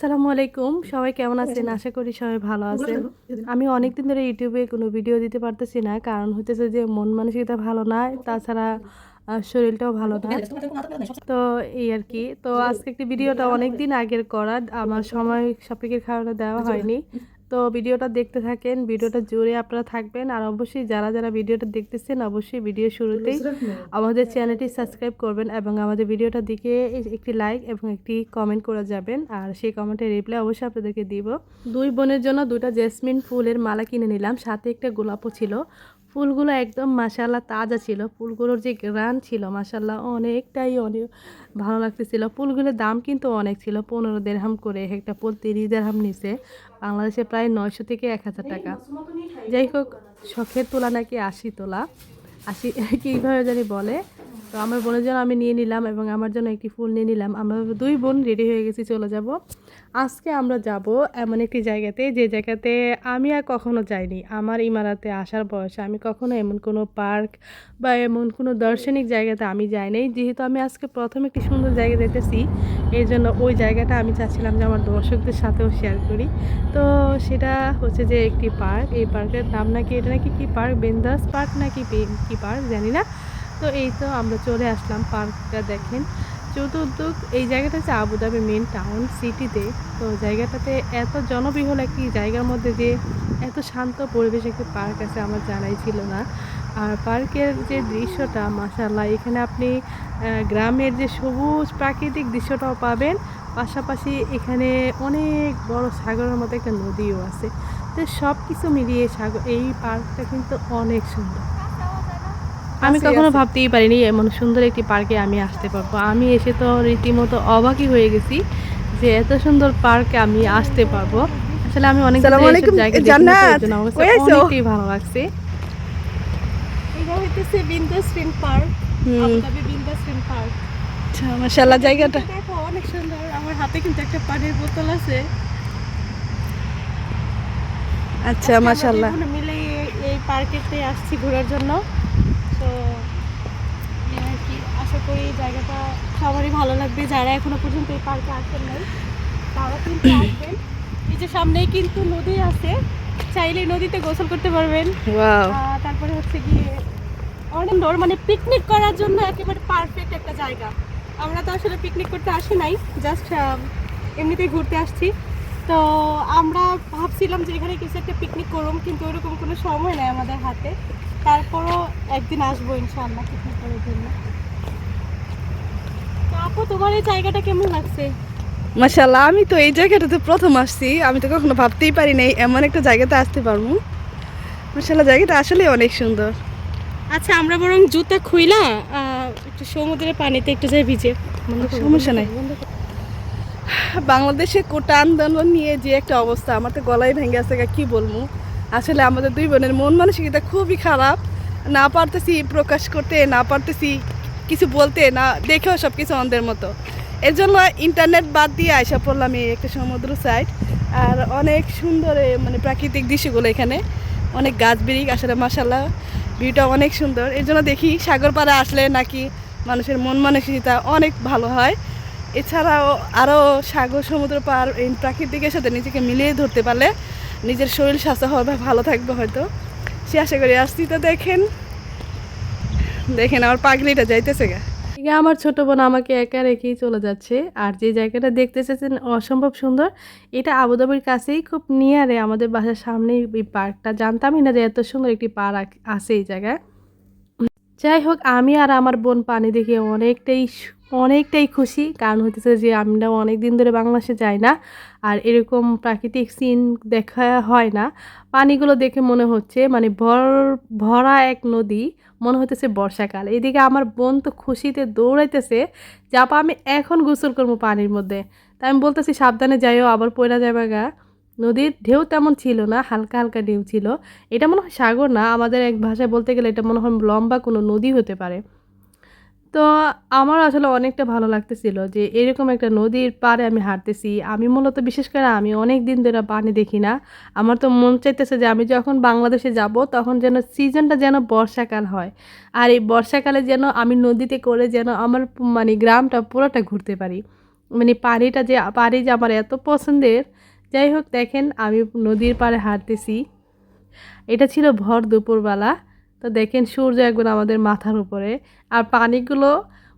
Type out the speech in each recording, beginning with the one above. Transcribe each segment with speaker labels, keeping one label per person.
Speaker 1: আসসালামু আলাইকুম। সবাই কেমন আছেন? আশা করি সবাই ভালো আছেন। আমি অনেকদিন ধরে ইউটিউবে কোনো ভিডিও দিতে পারতেছি না। কারণ হইতেছে যে মন মানসিকতা ভালো না তাছাড়া শরীরটাও ভালো না। তো এই আর কি। তো আজকে একটি ভিডিওটা অনেক দিন আগের করা। আমার সময় সাপেক্ষের কারণে দেওয়া হয়নি। তো ভিডিওটা দেখতে থাকেন, ভিডিওটা জুড়ে আপনারা থাকবেন। আর অবশ্যই যারা যারা ভিডিওটা দেখতেছেন, অবশ্যই ভিডিও শুরুতেই আমাদের চ্যানেলটি সাবস্ক্রাইব করবেন এবং আমাদের ভিডিওটা দিকে একটি লাইক এবং একটি কমেন্ট করে যাবেন। আর সেই কমেন্টের রিপ্লাই অবশ্যই আপনাদেরকে দিব। দুই বোনের জন্য দুটা জেসমিন ফুলের মালা কিনে নিলাম। সাথে একটা গোলাপও ছিল। ফুলগুলো একদম মাসাল্লাহ তাজা ছিল। ফুলগুলোর যে গ্রান ছিল মাসাল্লাহ অনেকটাই অনেক ভালো লাগতেছিল। ফুলগুলোর দাম কিন্তু অনেক ছিল পনেরো দেড়হাম করে একটা ফুল তিরিশ দেড়হাম নিচে বাংলাদেশে প্রায় নয়শো থেকে এক হাজার টাকা। যাই হোক শখের তোলা নাকি আশি তোলা। আশি কীভাবে জানি বলে। তো আমার বোনের জন্য আমি নিয়ে নিলাম এবং আমার জন্য একটি ফুল নিয়ে নিলাম। আমরা দুই বোন রেডি হয়ে গেছি চলে যাব। আজকে আমরা যাব এমন একটি জায়গাতে, যে জায়গাতে আমি আর কখনো যাইনি। আমার ইমারাতে আসার বয়সে আমি কখনো এমন কোনো পার্ক বা এমন কোনো দার্শনিক জায়গাতে আমি যাই নাই যেহেতু আমি আজকে প্রথম একটি সুন্দর জায়গা দেখতেছি এই জন্য ওই জায়গাটা আমি চাচ্ছিলাম যে আমার দর্শকদের সাথেও শেয়ার করি। তো সেটা হচ্ছে যে একটি পার্ক। এই পার্কের নাম নাকি, এটা নাকি কি পার্ক? বেন্দাস পার্ক নাকি কি পার্ক? জানি না। তো এই তো আমরা চলে আসলাম পার্কটা দেখেন। চতুর্দিক এই জায়গাটা হচ্ছে আবুধাবি মেন টাউন সিটিতে তো। জায়গাটাতে এত জনবিহল একটি জায়গার মধ্যে যে এত শান্ত পরিবেশ, একটি পার্ক আছে আমার জানাই ছিল না। আর পার্কের যে দৃশ্যটা মাসাল্লাহ এখানে আপনি গ্রামের যে সবুজ প্রাকৃতিক দৃশ্যটাও পাবেন। পাশাপাশি এখানে অনেক বড় সাগরের মতো একটা নদীও আছে। তো সব কিছু মিলিয়ে সাগর এই পার্কটা কিন্তু অনেক সুন্দর। আমি কখনো ভাবতেই পারিনি এমন সুন্দর একটি পার্কে আমি আসতে পারব। আমি এসে তো রীতিমতো অবাকই হয়ে গেছি যে এত সুন্দর পার্কে আমি আসতে পারব। আসলে আমি অনেক? অনেকটাই ভালো লাগছে।
Speaker 2: আচ্ছা মাশাআল্লাহ জায়গাটা।
Speaker 1: অনেক সুন্দর আমার হাতে কিন্তু একটা পানির বোতল আছে।
Speaker 2: আচ্ছা
Speaker 1: আমরা মিলে এই- এই পার্কেতে আসছি ঘোরার জন্য তো এই আর কি আশা করি জায়গাটা সবারই ভালো লাগবে। যারা এখনও পর্যন্ত এই পার্কে আসেন নাই তারা কিন্তু আসবেন। এই যে সামনেই কিন্তু নদী আছে চাইলে নদীতে গোসল করতে পারবেন। তারপরে হচ্ছে গিয়ে অনেক মানে পিকনিক করার জন্য একেবারে পারফেক্ট একটা জায়গা। আমরা তো আসলে পিকনিক করতে আসি নাই জাস্ট এমনিতেই ঘুরতে আসছি। তো আমরা ভাবছিলাম যে এখানে কিছু একটা পিকনিক করুম কিন্তু ওরকম কোনো সময় নেই আমাদের হাতে। তারপরও একদিন আসব ইনশাআল্লাহ পিকনিক করার জন্য। আপু তোমার এই জায়গাটা কেমন লাগছে?
Speaker 2: আমি তো এই জায়গাটাতে প্রথম আসছি। আমি তো কখনো ভাবতেই পারি নাই এমন একটা জায়গাতে আসতে পারব। মাশাআল্লাহ জায়গাটা আসলে অনেক সুন্দর।
Speaker 1: আচ্ছা আমরা বরং জুতা খুইলা একটু সমুদ্রের পানিতে একটু যাই ভিজে।
Speaker 2: সমস্যা নাই। বাংলাদেশে কোটা আন্দোলন নিয়ে যে একটা অবস্থা আমার তো গলায় ভেঙে আছে কি বলব? আসলে আমাদের দুই বোনের মন মানসিকতা খুবই খারাপ। না পারতেছি প্রকাশ করতে না পারতেছি কিছু বলতে না দেখেও সব কিছু আমাদের মতো। এর জন্য ইন্টারনেট বাদ দিয়ে আয়সা পড়লাম এই একটা সমুদ্র সাইড আর অনেক সুন্দর মানে প্রাকৃতিক দৃশ্যগুলো এখানে। অনেক গাছ বিরিক, আসলে মাসাল্লাহ ভিউটা অনেক সুন্দর। এর জন্য দেখি সাগর পাড়ে আসলে নাকি মানুষের মন মানসিকতা অনেক ভালো হয়। এছাড়াও আরও সাগর, সমুদ্র পার এই প্রাকৃতিকের সাথে নিজেকে মিলিয়ে ধরতে পারলে নিজের শরীর স্বাস্থ্য হবে, ভালো থাকবে হয়তো। সে আশা করি, আসছি তো দেখেন। দেখেন আমার পাগলিটা যাইতেছে গা।
Speaker 1: এদিকে আমার ছোট বোন আমাকে একা রেখেই চলে যাচ্ছে, আর যে জায়গাটা দেখতে অসম্ভব সুন্দর, এটা আবুধাবির কাছেই খুব নিয়ারে আমাদের বাসার সামনেই পার্কটা জানতামই না যে এত সুন্দর একটি পার্ক আছে এই জায়গায়। যাই হোক আমি আর আমার বোন পানি দেখে অনেকটাই অনেকটাই খুশি। কারণ হতেছে যে আমরা অনেক দিন ধরে বাংলাদেশে যাই না। আর এরকম প্রাকৃতিক সিন দেখা হয় না। পানিগুলো দেখে মনে হচ্ছে মানে ভর, ভরা এক নদী, মনে হইতেছে বর্ষাকাল। এদিকে আমার বোন তো খুশিতে দৌড়াইতেছে, যে আপা আমি এখন গোসল করব পানির মধ্যে। তাই আমি বলতেছি, সাবধানে যাইও, আবার পয়লা যাবে গা নদীর ঢেউ তেমন ছিল না, হালকা হালকা ঢেউ ছিল। এটা মনে হয় সাগর না, আমাদের এক ভাষায় বলতে গেলে এটা মনে হয় লম্বা কোনো নদী হতে পারে। তো আমার আসলে অনেকটা ভালো লাগতেছিল যে এরকম একটা নদীর পাড়ে আমি হাঁটতেছি। আমি মূলত বিশেষ করে আমি অনেক দিন ধরে পানি দেখি না। আমার তো মন চাইতেছে যে আমি যখন বাংলাদেশে যাব তখন যেন সিজনটা যেন বর্ষাকাল হয়। আর এই বর্ষাকালে যেন আমি নদীতে করে যেন আমার মানে গ্রামটা পুরোটা ঘুরতে পারি। মানে পানিটা যে, পানি যে আমার এত পছন্দের যাই হোক, দেখেন আমি নদীর পাড়ে হাঁটতেছি। এটা ছিল ভর দুপুরবেলা। তো দেখেন সূর্য একবার আমাদের মাথার উপরে। আর পানিগুলো,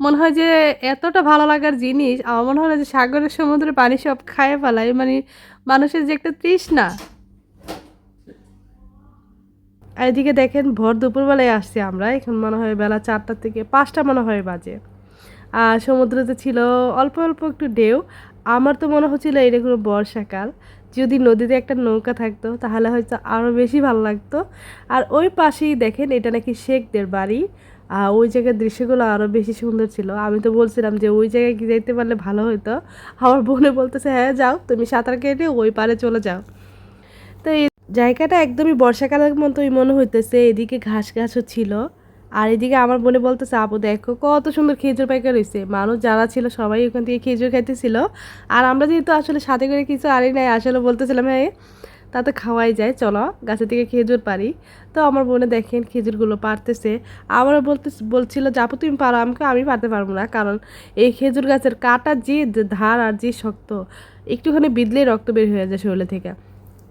Speaker 1: মনে হয় যে এতটা ভালো লাগার জিনিস, আমার মনে হয় যে সাগরের সমুদ্রের পানি সব খায় ফেলায় মানে মানুষের যে একটা তৃষ্ণা। এদিকে দেখেন ভর দুপুরবেলায় আসছি আমরা। এখন মনে হয় বেলা চারটা থেকে পাঁচটা মনে হয় বাজে। আর সমুদ্রতে ছিল অল্প অল্প একটু ঢেউ। আমার তো মনে হচ্ছিল এটা কোনো বর্ষাকাল যদি নদীতে একটা নৌকা থাকতো, তাহলে হয়তো আরও বেশি ভালো লাগতো। আর ওই পাশেই দেখেন, এটা নাকি শেখদের বাড়ি। আর ওই জায়গার দৃশ্যগুলো আরও বেশি সুন্দর ছিল। আমি তো বলছিলাম যে, ওই জায়গায় যেতে পারলে ভালো হতো আমার বোনে বলতেছে হ্যাঁ যাও, তুমি সাঁতার কেটে ওই পারে চলে যাও। তো এই জায়গাটা একদমই বর্ষাকালের মতোই মনে হইতেছে, এদিকে ঘাস ঘাসও ছিল। আর এদিকে আমার বোনে বলতেছে, আপু দেখো কত সুন্দর খেজুর পাইকার রয়েছে মানুষ যারা ছিল সবাই ওখান থেকে খেজুর খাইতেছিল। আর আমরা যেহেতু আসলে সাথে করে কিছু আনি নাই, আসলে বলতেছিলাম হ্যাঁ তাতে খাওয়াই যায়, চলো গাছের থেকে খেজুর পারি। তো আমার বোনে দেখেন খেজুরগুলো পারতেছে। আমারও বলতে বলছিল যে, আপু, তুমি পারো, আমাকে আমি পারতে পারব না, কারণ এই খেজুর গাছের কাটা যে ধার আর যে শক্ত, একটুখানি বিদলেই রক্ত বের হয়ে যায় শরীরে থেকে।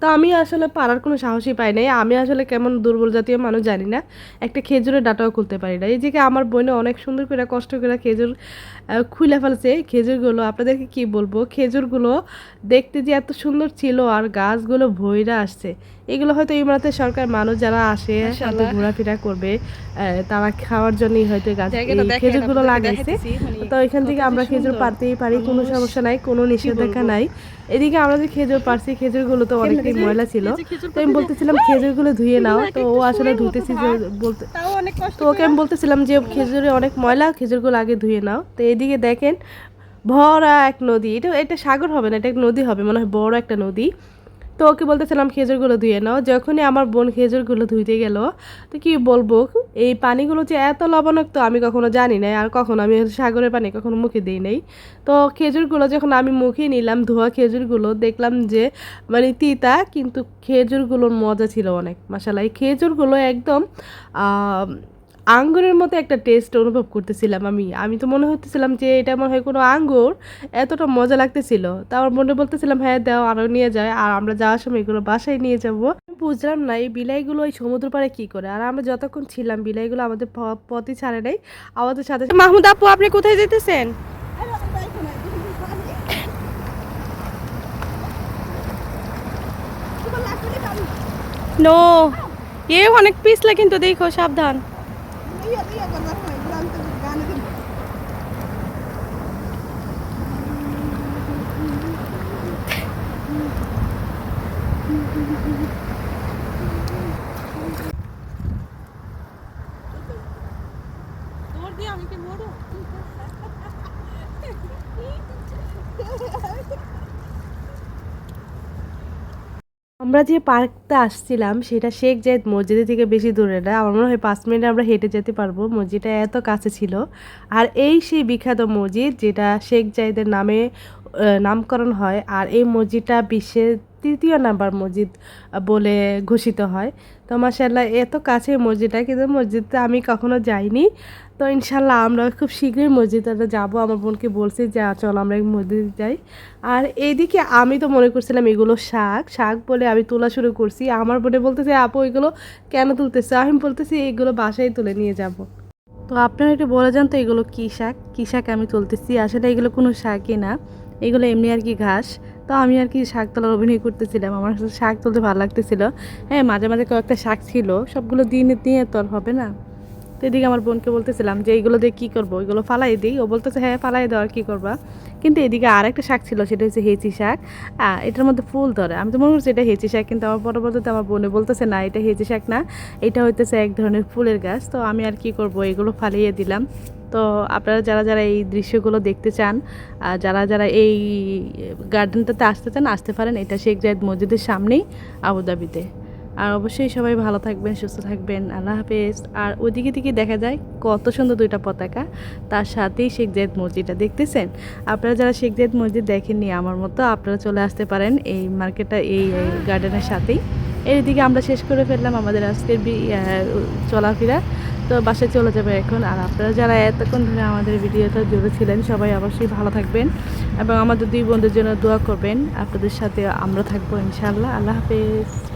Speaker 1: তো আমি আসলে পারার কোনো সাহসই পাই নাই। আমি আসলে কেমন দুর্বল জাতীয় মানুষ জানি না। একটা খেজুরের ডাটাও খুলতে পারি না এই যে আমার বোনে অনেক সুন্দর করে কষ্ট করে খেজুর খুলে ফেলছে। খেজুরগুলো আপনাদেরকে কি বলব? খেজুরগুলো দেখতে যে এত সুন্দর ছিল আর গাছগুলো ভইরা আসছে। এগুলো হয়তো ইমরাতের সরকার মানুষ যারা আসে
Speaker 2: মাশাআল্লাহ।
Speaker 1: ঘোরাফেরা করবে আহ, তারা খাওয়ার জন্যই হয়তো গাছ খেজুরগুলো লাগাইছে
Speaker 2: মানে
Speaker 1: তো এখান থেকে আমরা খেজুর। পারতেই পারি কোনো সমস্যা নাই কোনো নিষেধাজ্ঞা নাই। এদিকে আমরা যে খেজুর পারছি খেজুরগুলো তো অনেকটাই ময়লা ছিল। তো আমি বলতেছিলাম খেজুরগুলো ধুয়ে নাও। তো ও আসলে ধুতেছি যে বলতে তো ওকে আমি বলতেছিলাম যে খেজুরে অনেক ময়লা খেজুরগুলো আগে ধুয়ে নাও। তো এদিকে দেখেন ভরা এক নদী। এটা এটা সাগর হবে না এটা এক নদী হবে মনে হয় বড় একটা নদী। তো ওকে বলতেছিলাম খেজুরগুলো ধুয়ে নাও। যখনই আমার বোন খেজুরগুলো ধুইতে গেল, তো কি বলব, এই পানিগুলো যে এত লবণাক্ত আমি কখনো জানি না আর কখনো আমি সাগরের পানি কখনো মুখে দিই নাই। তো খেজুরগুলো যখন আমি মুখে নিলাম, ধোয়া খেজুরগুলো, দেখলাম যে মানে তিতা, কিন্তু খেজুরগুলোর মজা ছিল অনেক মাসালা এই খেজুরগুলো একদম আঙ্গুরের মতো একটা টেস্ট অনুভব করতেছিলাম আমি। আমি তো মনে হতেছিলাম যে এটা মনে হয় কোনো আঙ্গুর, এতটা মজা লাগতেছিল। তা আমার মনে বলতেছিলাম হ্যাঁ দাও আরও নিয়ে যায় আর আমরা যাওয়ার সময় এগুলো বাসায় নিয়ে যাব। বুঝলাম না, এই বিলাইগুলো ওই সমুদ্র পাড়ে কী করে? আর আমরা যতক্ষণ ছিলাম, বিলাইগুলো আমাদের পথই ছাড়ে নাই। আমাদের সাথে
Speaker 2: মাহমুদ আপু, আপনি কোথায় যেতেছেন? নো এ অনেক পিছলা কিন্তু দেখো, সাবধান। día a día con nuestros migrantes mexicanos. Thank.
Speaker 1: আমরা যে পার্কটা আসছিলাম, সেটা শেখ জায়েদ মসজিদের থেকে বেশি দূরে না। আমার মনে হয় পাঁচ মিনিটে আমরা হেঁটে যেতে পারব। মসজিদটা এত কাছে ছিল। আর এই সেই বিখ্যাত মসজিদ, যেটা শেখ জায়েদের নামে নামকরণ হয়, আর এই মসজিদটা বিশ্বের তৃতীয় নাম্বার মসজিদ বলে ঘোষিত হয়। তো মাসাল্লাহ এত কাছে মসজিদটা কিন্তু মসজিদটা আমি কখনো যাইনি। তো ইনশাল্লাহ আমরা খুব শীঘ্রই মসজিদটা যাব। আমার বোনকে বলছি যে "আ, চল আমরা মসজিদ যাই। আর এইদিকে আমি তো মনে করছিলাম এগুলো শাক। শাক বলে আমি তোলা শুরু করছি। আমার বোনে বলতেছে আপু এগুলো কেন তুলতেছে? আমি বলতেছি এগুলো বাসায় তুলে নিয়ে যাব। তো আপনারা একটু বলে যান তো এগুলো কী শাক? কী শাক আমি তুলতেছি? আসলে এগুলো কোনো শাকই না। এগুলো এমনি আর কি ঘাস। তো আমি আর কি শাক তোলার অভিনয় করতেছিলাম। আমার শাক তুলতে ভালো লাগতেছিল। হ্যাঁ মাঝে মাঝে কয়েকটা শাক ছিল, সবগুলো দিনে দিয়ে তো আর হবে না। তো এদিকে আমার বোনকে বলতেছিলাম যে, এইগুলো দিয়ে কী করব? এগুলো ফালাই দিই। ও বলতেছে হ্যাঁ ফালাই দাও, আর কী করবা? কিন্তু এদিকে আরেকটা শাক ছিল, সেটা হচ্ছে হেঁচি শাক। এটার মধ্যে ফুল ধরে। আমি তো মনে করছি এটা হেঁচি শাক, কিন্তু আমার পরবর্তীতে আমার বোনে বলতেছে, না, এটা হেঁচি শাক না, এটা হইতেছে এক ধরনের ফুলের গাছ। তো আমি আর কি করব? এগুলো ফালিয়ে দিলাম। তো আপনারা যারা যারা এই দৃশ্যগুলো দেখতে চান আর যারা যারা এই গার্ডেনটাতে আসতে চান, আসতে পারেন। এটা শেখ জায়েদ মসজিদের সামনেই আবুধাবিতে। আর অবশ্যই সবাই ভালো থাকবেন, সুস্থ থাকবেন, আল্লাহ হাফেজ। আর ওইদিকে দিকে দেখা যায় কত সুন্দর দুইটা পতাকা, তার সাথেই শেখ জায়েদ মসজিদটা, দেখতেছেন? আপনারা যারা শেখ জায়েদ মসজিদ দেখেননি, আমার মতো আপনারা চলে আসতে পারেন এই মার্কেটটা, এই গার্ডেনের সাথেই। এদিকে আমরা শেষ করে ফেললাম আমাদের আজকের চলাফেরা। তো বাসায় চলে যাবে এখন। আর আপনারা যারা এতক্ষণ ধরে আমাদের ভিডিওটা জুড়ে ছিলেন সবাই অবশ্যই ভালো থাকবেন এবং আমাদের দুই বন্ধুর জন্য দোয়া করবেন। আপনাদের সাথে আমরা থাকব ইনশাআল্লাহ। আল্লাহ হাফেজ।